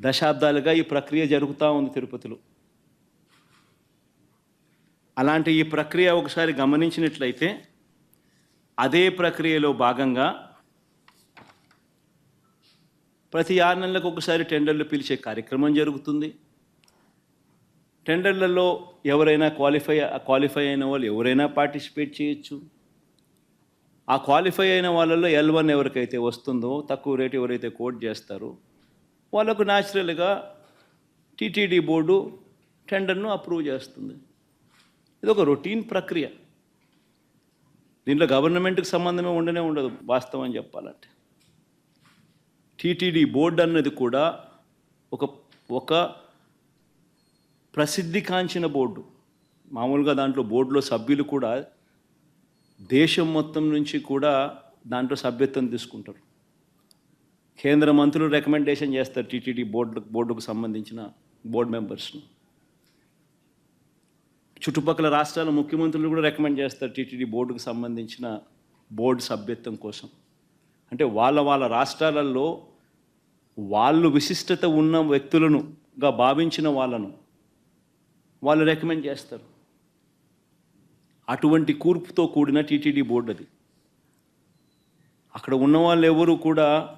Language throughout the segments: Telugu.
దశాబ్దాలుగా ఈ ప్రక్రియ జరుగుతూ ఉంది తిరుపతిలో. అలాంటి ఈ ప్రక్రియ ఒకసారి గమనించినట్లయితే అదే ప్రక్రియలో భాగంగా ప్రతి ఆరు నెలలకు ఒకసారి టెండర్లు పిలిచే కార్యక్రమం జరుగుతుంది. టెండర్లలో ఎవరైనా క్వాలిఫై క్వాలిఫై అయిన వాళ్ళు ఎవరైనా పార్టిసిపేట్ చేయొచ్చు. ఆ క్వాలిఫై అయిన వాళ్ళల్లో ఎల్ వన్ ఎవరికైతే వస్తుందో తక్కువ రేటు ఎవరైతే కోట్ చేస్తారో వాళ్ళకు న్యాచురల్గా టీటీడీ బోర్డు టెండర్ను అప్రూవ్ చేస్తుంది. ఇది ఒక రొటీన్ ప్రక్రియ. దీంట్లో గవర్నమెంట్కి సంబంధమే ఉండనే ఉండదు వాస్తవం చెప్పాలంటే. టీటీడీ బోర్డు అన్నది కూడా ఒక ఒక ప్రసిద్ధి కాంచిన బోర్డు. మామూలుగా దాంట్లో బోర్డులో సభ్యులు కూడా దేశం మొత్తం నుంచి కూడా దాంట్లో సభ్యత్వం తీసుకుంటారు. కేంద్ర మంత్రులు రికమెండేషన్ చేస్తారు టీటీడీ బోర్డు బోర్డుకు సంబంధించిన బోర్డు మెంబర్స్ను. చుట్టుపక్కల రాష్ట్రాల ముఖ్యమంత్రులు కూడా రికమెండ్ చేస్తారు టీటీడీ బోర్డుకు సంబంధించిన బోర్డు సభ్యత్వం కోసం. అంటే వాళ్ళ వాళ్ళ రాష్ట్రాలలో వాళ్ళు విశిష్టత ఉన్న వ్యక్తులనుగా భావించిన వాళ్ళను వాళ్ళు రికమెండ్ చేస్తారు. అటువంటి కూర్పుతో కూడిన టీటీడీ బోర్డు అది. అక్కడ ఉన్న వాళ్ళు ఎవరు కూడా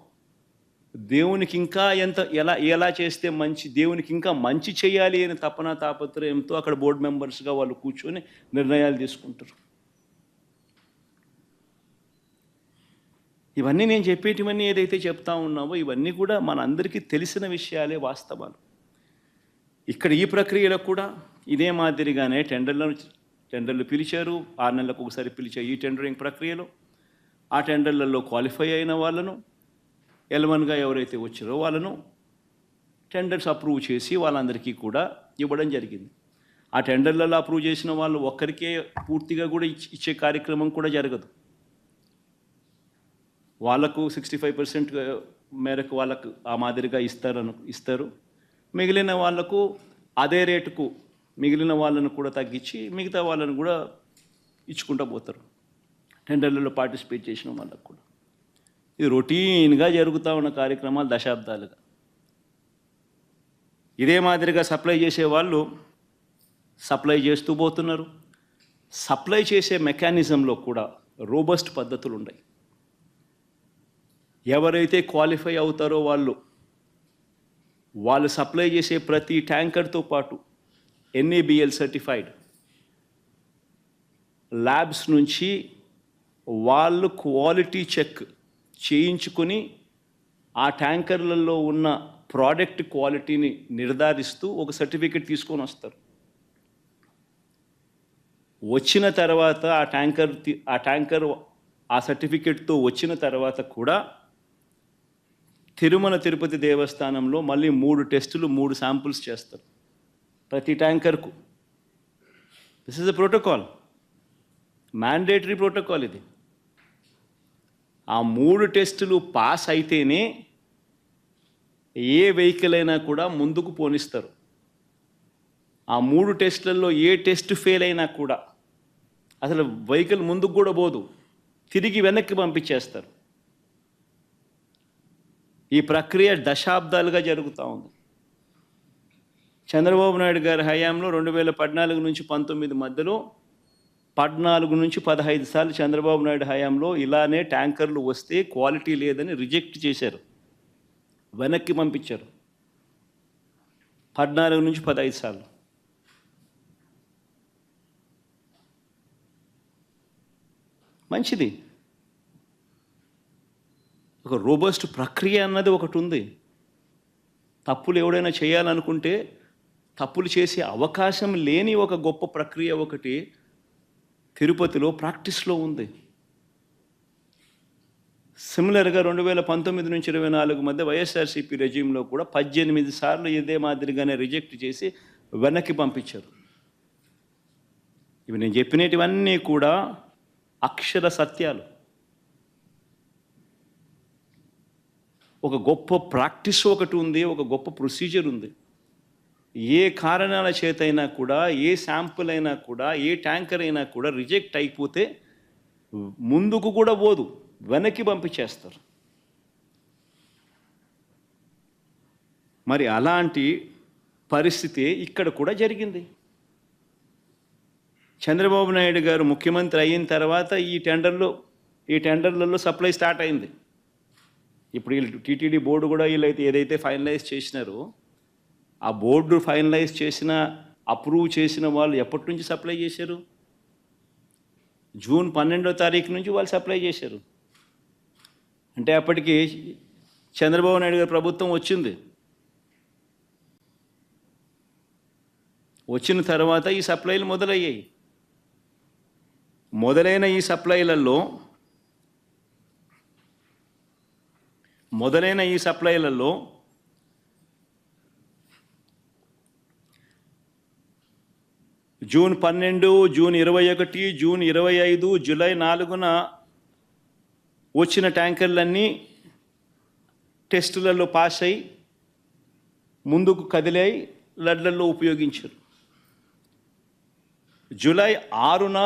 దేవునికి ఇంకా ఎంత ఎలా ఎలా చేస్తే మంచి దేవునికి ఇంకా మంచి చేయాలి అని తపన తాపత్రయంతో అక్కడ బోర్డు మెంబర్స్గా వాళ్ళు కూర్చొని నిర్ణయాలు తీసుకుంటారు. ఇవన్నీ నేను చెప్పేటివన్నీ ఏదైతే చెప్తా ఉన్నామో ఇవన్నీ కూడా మన అందరికీ తెలిసిన విషయాలే వాస్తవాలు. ఇక్కడ ఈ ప్రక్రియలో కూడా ఇదే మాదిరిగానే టెండర్లను టెండర్లు పిలిచారు. ఆరు నెలలకు ఒకసారి పిలిచే ఈ టెండరింగ్ ప్రక్రియలో ఆ టెండర్లలో క్వాలిఫై అయిన వాళ్ళను ఎలవన్గా ఎవరైతే వచ్చారో వాళ్ళను టెండర్స్ అప్రూవ్ చేసి వాళ్ళందరికీ కూడా ఇవ్వడం జరిగింది. ఆ టెండర్లలో అప్రూవ్ చేసిన వాళ్ళు ఒక్కరికే పూర్తిగా కూడా ఇచ్చే కార్యక్రమం కూడా జరగదు. వాళ్ళకు సిక్స్టీ ఫైవ్ పర్సెంట్ మేరకు వాళ్ళకు ఆ మాదిరిగా ఇస్తారను ఇస్తారు. మిగిలిన వాళ్ళకు అదే రేటుకు మిగిలిన వాళ్ళను కూడా తగ్గించి మిగతా వాళ్ళను కూడా ఇచ్చుకుంటూ పోతారు. టెండర్లలో పార్టిసిపేట్ చేసిన వాళ్ళకు కూడా. ఇది రొటీన్గా జరుగుతూ ఉన్న కార్యక్రమాలు దశాబ్దాలుగా. ఇదే మాదిరిగా సప్లై చేసే వాళ్ళు సప్లై చేస్తూ పోతున్నారు. సప్లై చేసే మెకానిజంలో కూడా రోబస్ట్ పద్ధతులు ఉన్నాయి ఎవరైతే క్వాలిఫై అవుతారో వాళ్ళు వాళ్ళు సప్లై చేసే ప్రతి ట్యాంకర్తో పాటు ఎన్ఏబిఎల్ సర్టిఫైడ్ ల్యాబ్స్ నుంచి వాళ్ళు క్వాలిటీ చెక్ చేయించుకొని ఆ ట్యాంకర్లలో ఉన్న ప్రోడక్ట్ క్వాలిటీని నిర్ధారిస్తూ ఒక సర్టిఫికెట్ తీసుకొని వస్తారు. వచ్చిన తర్వాత ఆ ట్యాంకర్ ఆ ట్యాంకర్ ఆ సర్టిఫికెట్తో వచ్చిన తర్వాత కూడా తిరుమల తిరుపతి దేవస్థానంలో మళ్ళీ మూడు టెస్టులు మూడు శాంపుల్స్ చేస్తారు. ప్రతి ట్యాంకర్కు. This is a protocol mandatory protocol ఇది. ఆ మూడు టెస్టులు పాస్ అయితేనే ఏ వెహికల్ అయినా కూడా ముందుకు పోనిస్తారు. ఆ మూడు టెస్టులలో ఏ టెస్ట్ ఫెయిల్ అయినా కూడా అసలు వెహికల్ ముందుకు కూడా పోదు. తిరిగి వెనక్కి పంపించేస్తారు. ఈ ప్రక్రియ దశాబ్దాలుగా జరుగుతూ ఉంది. చంద్రబాబు నాయుడు గారి హయాంలో రెండు వేల పద్నాలుగు నుంచి పంతొమ్మిది మధ్యలో పద్నాలుగు నుంచి పదహైదు సార్లు చంద్రబాబు నాయుడు హయాంలో ఇలానే ట్యాంకర్లు వస్తే క్వాలిటీ లేదని రిజెక్ట్ చేశారు. వెనక్కి పంపించారు. పద్నాలుగు నుంచి పదహైదు సార్లు. మంచిది. ఒక రోబస్ట్ ప్రక్రియ అన్నది ఒకటి ఉంది. తప్పులు ఎవడైనా చేయాలనుకుంటే తప్పులు చేసే అవకాశం లేని ఒక గొప్ప ప్రక్రియ ఒకటి తిరుపతిలో ప్రాక్టీస్లో ఉంది. సిమిలర్గా రెండు వేల పంతొమ్మిది నుంచి ఇరవై నాలుగు మధ్య వైఎస్ఆర్సీపీ రెజ్యూమ్లో కూడా పద్దెనిమిది సార్లు ఇదే మాదిరిగానే రిజెక్ట్ చేసి వెనక్కి పంపించారు. ఇవి నేను చెప్పినటివన్నీ కూడా అక్షర సత్యాలు. ఒక గొప్ప ప్రాక్టీస్ ఒకటి ఉంది ఒక గొప్ప ప్రొసీజర్ ఉంది. ఏ కారణాల చేతైనా కూడా ఏ శాంపుల్ అయినా కూడా ఏ ట్యాంకర్ అయినా కూడా రిజెక్ట్ అయిపోతే ముందుకు కూడా పోదు వెనక్కి పంపించేస్తారు. మరి అలాంటి పరిస్థితి ఇక్కడ కూడా జరిగింది. చంద్రబాబు నాయుడు గారు ముఖ్యమంత్రి అయిన తర్వాత ఈ టెండర్లో ఈ టెండర్లలో సప్లై స్టార్ట్ అయింది. ఇప్పుడు వీళ్ళు టీటీడీ బోర్డు కూడా వీళ్ళైతే ఏదైతే ఫైనలైజ్ చేసినారో ఆ బోర్డు ఫైనలైజ్ చేసిన అప్రూవ్ చేసిన వాళ్ళు ఎప్పటి నుంచి సప్లై చేశారు? జూన్ పన్నెండో తారీఖు నుంచి వాళ్ళు సప్లై చేశారు. అంటే అప్పటికి చంద్రబాబు నాయుడు గారి ప్రభుత్వం వచ్చింది. వచ్చిన తర్వాత ఈ సప్లైలు మొదలయ్యాయి. మొదలైన ఈ సప్లైలలో మొదలైన ఈ సప్లైలలో జూన్ పన్నెండు జూన్ ఇరవై ఒకటి జూన్ ఇరవై ఐదు జూలై నాలుగున వచ్చిన ట్యాంకర్లన్నీ టెస్టులలో పాస్ అయి ముందుకు కదిలాయి లడ్లలో ఉపయోగించారు. జూలై ఆరున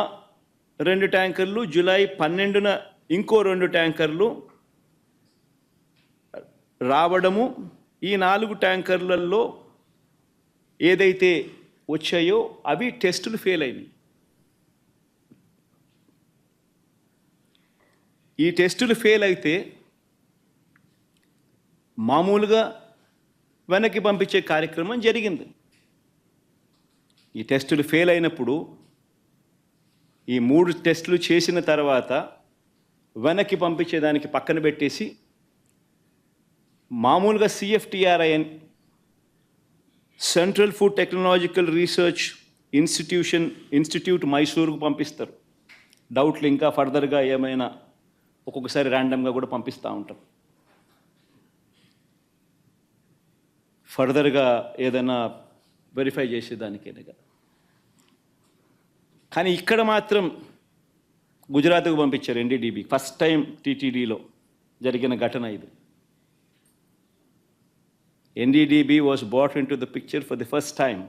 రెండు ట్యాంకర్లు జూలై పన్నెండున ఇంకో రెండు ట్యాంకర్లు రావడము ఈ నాలుగు ట్యాంకర్లలో ఏదైతే వచ్చాయో అవి టెస్టులు ఫెయిల్ అయినాయి. ఈ టెస్టులు ఫెయిల్ అయితే మామూలుగా వెనక్కి పంపించే కార్యక్రమం జరిగింది. ఈ టెస్టులు ఫెయిల్ అయినప్పుడు ఈ మూడు టెస్టులు చేసిన తర్వాత వెనక్కి పంపించేదానికి పక్కన పెట్టేసి మామూలుగా CFTRI central food technological research institution institute మైసూరుకు పంపిస్తారు. డౌట్లు ఇంకా ఫర్దర్గా ఏమైనా ఒక్కొక్కసారి ర్యాండమ్గా కూడా పంపిస్తూ ఉంటాం. ఫర్దర్గా ఏదైనా వెరిఫై చేసేదానికైనా కానీ ఇక్కడ మాత్రం గుజరాత్కు పంపించారు ఎన్డీడీబీ ఫస్ట్ టైం టీటీడీలో జరిగిన ఘటన ఇది. NDDB was brought into the picture for the first time.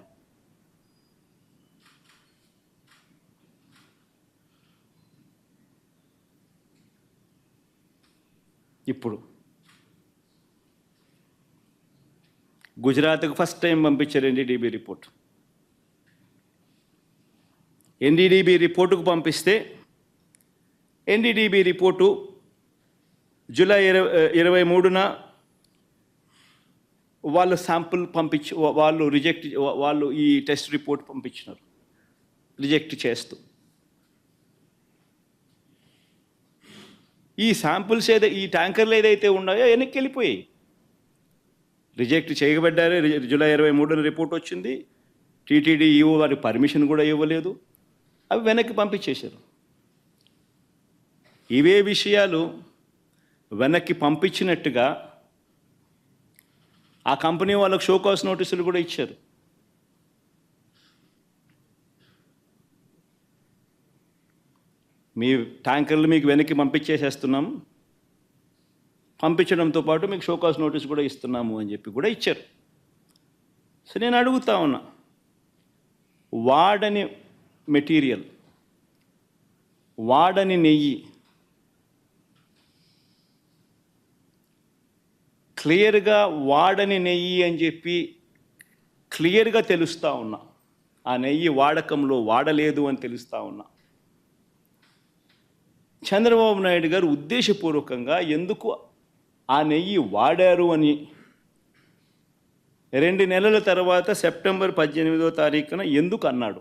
ఇప్పుడు గుజరాత్కు ఫస్ట్ టైం పంపించారు ఎన్డీడీబీ రిపోర్ట్ ఎన్డీడీబీ రిపోర్టుకు పంపిస్తే ఎన్డీడీబీ రిపోర్టు జూలై ఇరవై ఇరవై మూడున వాళ్ళు శాంపుల్ పంపించి వాళ్ళు రిజెక్ట్ వాళ్ళు ఈ టెస్ట్ రిపోర్ట్ పంపించినారు. రిజెక్ట్ చేస్తూ. ఈ శాంపుల్స్ ఏదై ఈ ట్యాంకర్లు ఏదైతే ఉన్నాయో వెనక్కి వెళ్ళిపోయాయి. రిజెక్ట్ చేయబడ్డారే జూలై ఇరవై మూడున రిపోర్ట్ వచ్చింది. టీటీడీ ఈఓ వారి పర్మిషన్ కూడా ఇవ్వలేదు. అవి వెనక్కి పంపించేశారు. ఇవే విషయాలు వెనక్కి పంపించినట్టుగా ఆ కంపెనీ వాళ్ళకు షోకాస్ నోటీసులు కూడా ఇచ్చారు. మీ ట్యాంకర్లు మీకు వెనక్కి పంపించేసేస్తున్నాం. పంపించడంతో పాటు మీకు షోకాస్ నోటీస్ కూడా ఇస్తున్నాము అని చెప్పి కూడా ఇచ్చారు. సో నేను అడుగుతా ఉన్నా వాడని మెటీరియల్ వాడని నెయ్యి క్లియర్గా వాడని నెయ్యి అని చెప్పి క్లియర్గా తెలుస్తూ ఉన్నా. ఆ నెయ్యి వాడకంలో వాడలేదు అని తెలుస్తూ ఉన్నా. చంద్రబాబు నాయుడు గారు ఉద్దేశపూర్వకంగా ఎందుకు ఆ నెయ్యి వాడారు అని రెండు నెలల తర్వాత సెప్టెంబర్ పద్దెనిమిదో తారీఖున ఎందుకు అన్నాడు?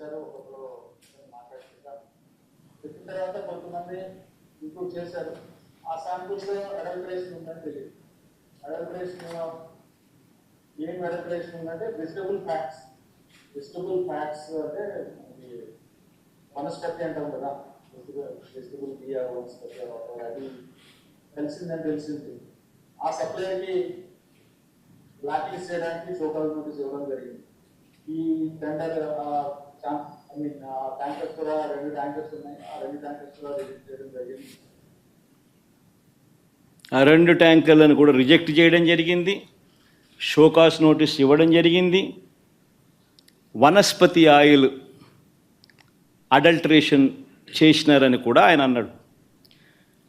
వచ్చారు ఒకరు మాట్లాడుతున్నారు చెప్పిన తర్వాత కొంతమంది ఇంప్రూవ్ చేశారు. ఆ శాంపుల్స్ అడల్ట్రేషన్ ఉందని తెలియదు. అడల్ట్రేషన్ ఏం అడల్ట్రేషన్ ఉందంటే వెజిటబుల్ ఫ్యాట్స్ వెజిటబుల్ ఫ్యాట్స్ అంటే వనస్పతి అంటాం కదా. వెజిటబుల్ బియ్య వనస్పతి అది తెలిసిందని తెలిసింది. ఆ సప్లైకి బ్లాక్ లిస్ట్ చేయడానికి సోకాల్ నోటీస్ ఇవ్వడం జరిగింది. ఈ టెండర్ ఐ మీన్ ట్యాంకర్స్ కూడా రెండు ట్యాంకర్స్ ఉన్నాయి. ఆ రెండు ట్యాంకర్స్ కూడా రిజెక్ట్ చేయడం జరిగింది. ఆ రెండు ట్యాంకర్లను కూడా రిజెక్ట్ చేయడం జరిగింది. షోకాస్ నోటీస్ ఇవ్వడం జరిగింది. వనస్పతి ఆయిల్ అడల్టరేషన్ చేసినారని కూడా ఆయన అన్నాడు.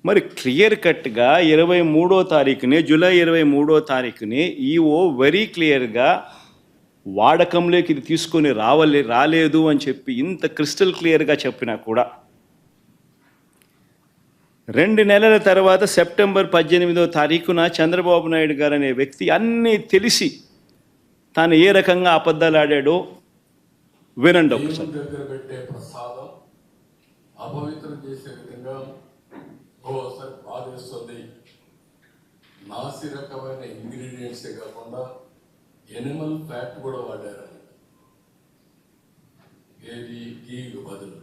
మరి క్లియర్ కట్గా ఇరవై మూడో తారీఖునే జూలై ఇరవై మూడో తారీఖునే ఈఓ వెరీ క్లియర్గా వాడకంలోకి ఇది తీసుకొని రావలే రాలేదు అని చెప్పి ఇంత క్రిస్టల్ క్లియర్గా చెప్పినా కూడా రెండు నెలల తర్వాత సెప్టెంబర్ పద్దెనిమిదో తారీఖున చంద్రబాబు నాయుడు గారు అనే వ్యక్తి అన్నీ తెలిసి తాను ఏ రకంగా అబద్ధాలు ఆడాడో వినండి ఒకసారి. అపవిత్రం చేసే విధంగా ఓసారి బాధేస్తుంది. ఇంగ్రీడియంట్సే కాకుండా ఎనిమల్ ఫ్యాట్ కూడా వాడారు ఏది? బదులు.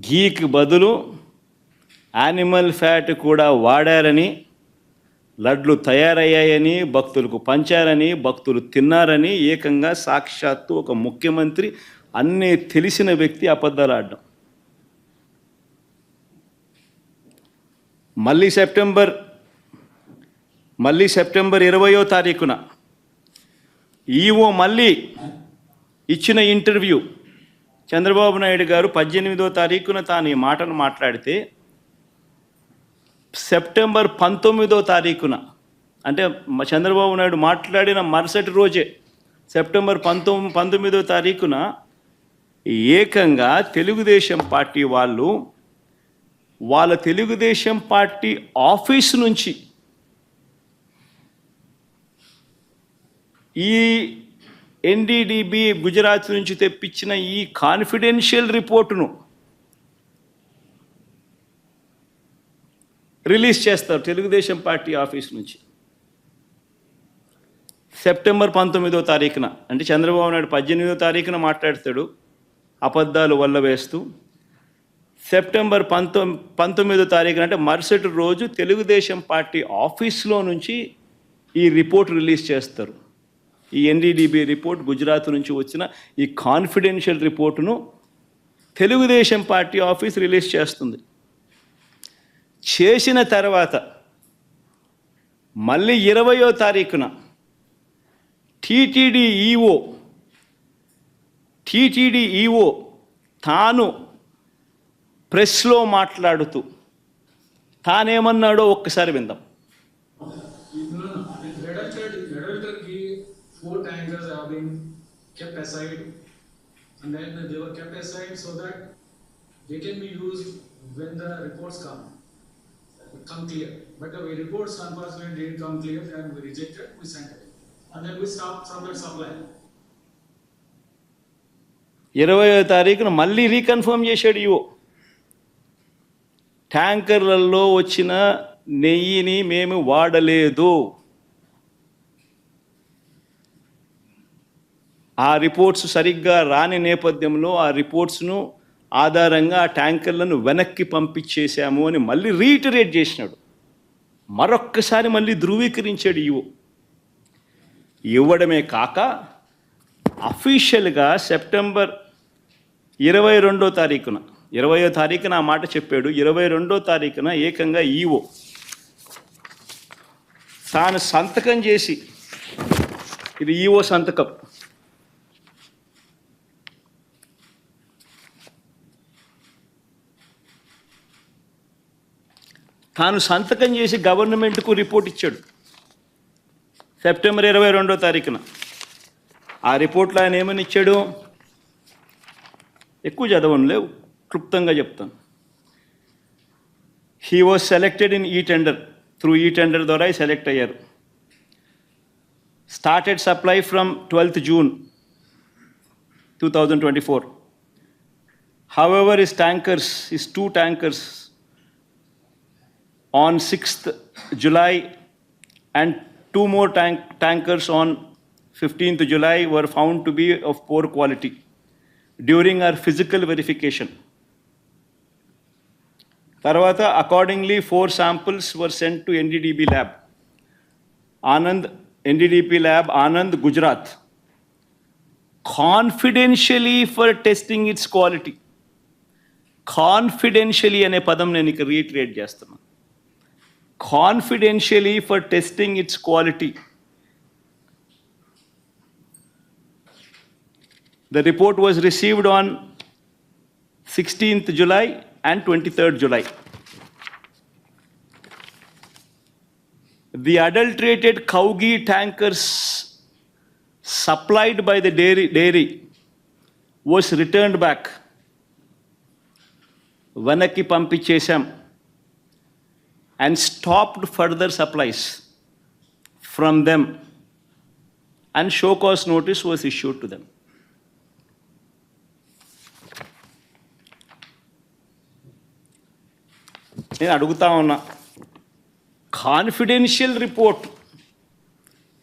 ఘీకి బదులు యానిమల్ ఫ్యాట్ కూడా వాడారని లడ్లు తయారయ్యాయని భక్తులకు పంచారని భక్తులు తిన్నారని ఏకంగా సాక్షాత్తు ఒక ముఖ్యమంత్రి అన్నీ తెలిసిన వ్యక్తి అబద్ధాలు ఆడడం. మళ్ళీ సెప్టెంబర్ మళ్ళీ సెప్టెంబర్ ఇరవయో తారీఖున ఈఓ మళ్ళీ ఇచ్చిన ఇంటర్వ్యూ. చంద్రబాబు నాయుడు గారు పద్దెనిమిదో తారీఖున తాను ఈ మాటను మాట్లాడితే సెప్టెంబర్ పంతొమ్మిదో తారీఖున అంటే చంద్రబాబు నాయుడు మాట్లాడిన మరుసటి రోజే సెప్టెంబర్ పంతొమ్మిది పంతొమ్మిదో తారీఖున ఏకంగా తెలుగుదేశం పార్టీ వాళ్ళు వాళ్ళ తెలుగుదేశం పార్టీ ఆఫీస్ నుంచి ఈ ఎన్డీడీబీ గుజరాత్ నుంచి తెప్పించిన ఈ కాన్ఫిడెన్షియల్ రిపోర్టును రిలీజ్ చేస్తారు తెలుగుదేశం పార్టీ ఆఫీస్ నుంచి. సెప్టెంబర్ పంతొమ్మిదో తారీఖున అంటే చంద్రబాబు నాయుడు పద్దెనిమిదో తారీఖున మాట్లాడతాడు అబద్ధాలు వల్ల వేస్తూ. సెప్టెంబర్ పంతొమ్ పంతొమ్మిదో తారీఖున అంటే మరుసటి రోజు తెలుగుదేశం పార్టీ ఆఫీస్లో నుంచి ఈ రిపోర్ట్ రిలీజ్ చేస్తారు. ఈ ఎన్డీడీబీ రిపోర్ట్ గుజరాత్ నుంచి వచ్చిన ఈ కాన్ఫిడెన్షియల్ రిపోర్టును తెలుగుదేశం పార్టీ ఆఫీస్ రిలీజ్ చేస్తుంది. చేసిన తర్వాత మళ్ళీ ఇరవయో తారీఖున టీటీడీ ఈఓ టీటీడీ ఈఓ తాను ప్రెస్లో మాట్లాడుతూ తానేమన్నాడో ఒక్కసారి విందాం. Kept aside. And then they were kept aside so that they can be used when the reports come, come clear. But the reports unfortunately didn't come clear and we rejected, we sent it. And then we stopped from that supply. ఇరవయో తారీఖున మళ్ళీ రీకన్ఫర్మ్ చేశాడు ఇవో ట్యాంకర్లలో వచ్చిన నెయ్యిని మేము వాడలేదు ఆ రిపోర్ట్స్ సరిగ్గా రాని నేపథ్యంలో ఆ రిపోర్ట్స్ను ఆధారంగా ఆ ట్యాంకర్లను వెనక్కి పంపించేశాము అని మళ్ళీ రీటరేట్ చేసినాడు. మరొక్కసారి మళ్ళీ ధృవీకరించాడు ఇవో ఇవ్వడమే కాక అఫీషియల్గా సెప్టెంబర్ ఇరవై రెండో తారీఖున ఇరవయో తారీఖున ఆ మాట చెప్పాడు ఇరవై రెండో తారీఖున ఏకంగా ఈవో తాను సంతకం చేసి ఇది ఈవో సంతకం. తాను సంతకం చేసి గవర్నమెంట్కు రిపోర్ట్ ఇచ్చాడు. సెప్టెంబర్ ఇరవై రెండో తారీఖున. ఆ రిపోర్ట్లో ఆయన ఏమని ఇచ్చాడు? ఎక్కువ చదవను లేవు. క్లుప్తంగా చెప్తాను. హీ వాజ్ సెలెక్టెడ్ ఇన్ ఈ టెండర్ త్రూ ఈ టెండర్ ద్వారా సెలెక్ట్ అయ్యారు. Started supply from twelfth June two thousand twenty four however is tankers is two tankers on 6th July and two more tank, tankers on 15th July were found to be of poor quality during our physical verification. తర్వాత accordingly four samples were sent to NDDB lab Anand NDDP lab Anand Gujarat confidentially for testing its quality confidentially అనే పదం నేను ఇక్కడ రీట్రేట్ చేస్తున్నాను confidentially for testing its quality. The report was received on 16th July and 23rd July. The adulterated cow ghee tankers supplied by the dairy, dairy was returned back. వెనక్కి పంపించేశాం and stopped further supplies from them and show cause notice was issued to them. నేను అడుగుతా ఉన్నా confidential report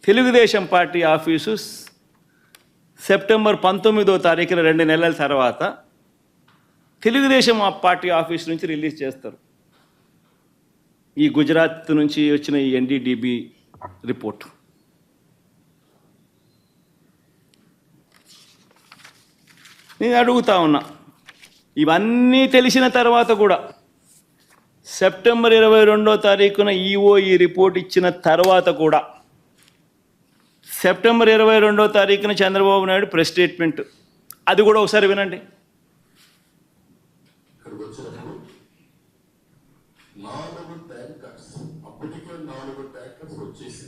Telugu Desam party office September పంతొమ్మిదో తారీఖున రెండు నెలల తర్వాత తెలుగుదేశం పార్టీ ఆఫీస్ నుంచి రిలీజ్ చేస్తారు ఈ గుజరాత్ నుంచి వచ్చిన ఈ ఎన్డీడీబీ రిపోర్ట్. నేను అడుగుతా ఉన్నా ఇవన్నీ తెలిసిన తర్వాత కూడా సెప్టెంబర్ ఇరవై రెండో తారీఖున ఈఓ ఈ రిపోర్ట్ ఇచ్చిన తర్వాత కూడా సెప్టెంబర్ ఇరవై రెండో తారీఖున చంద్రబాబు నాయుడు ప్రెస్ స్టేట్మెంట్. అది కూడా ఒకసారి వినండి ఇక్కడికి వచ్చినప్పుడు నాలుగు ట్యాంకర్స్ అప్పటికే నాలుగు ట్యాంకర్స్ వచ్చేసి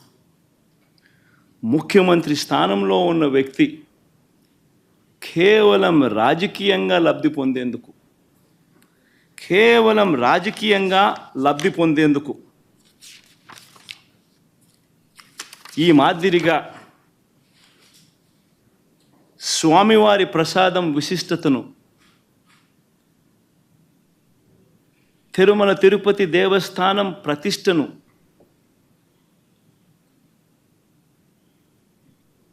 ముఖ్యమంత్రి స్థానంలో ఉన్న వ్యక్తి కేవలం రాజకీయంగా లబ్ధి పొందేందుకు కేవలం రాజకీయంగా లబ్ధి పొందేందుకు ఈ మాదిరిగా స్వామివారి ప్రసాదం విశిష్టతను తిరుమల తిరుపతి దేవస్థానం ప్రతిష్టను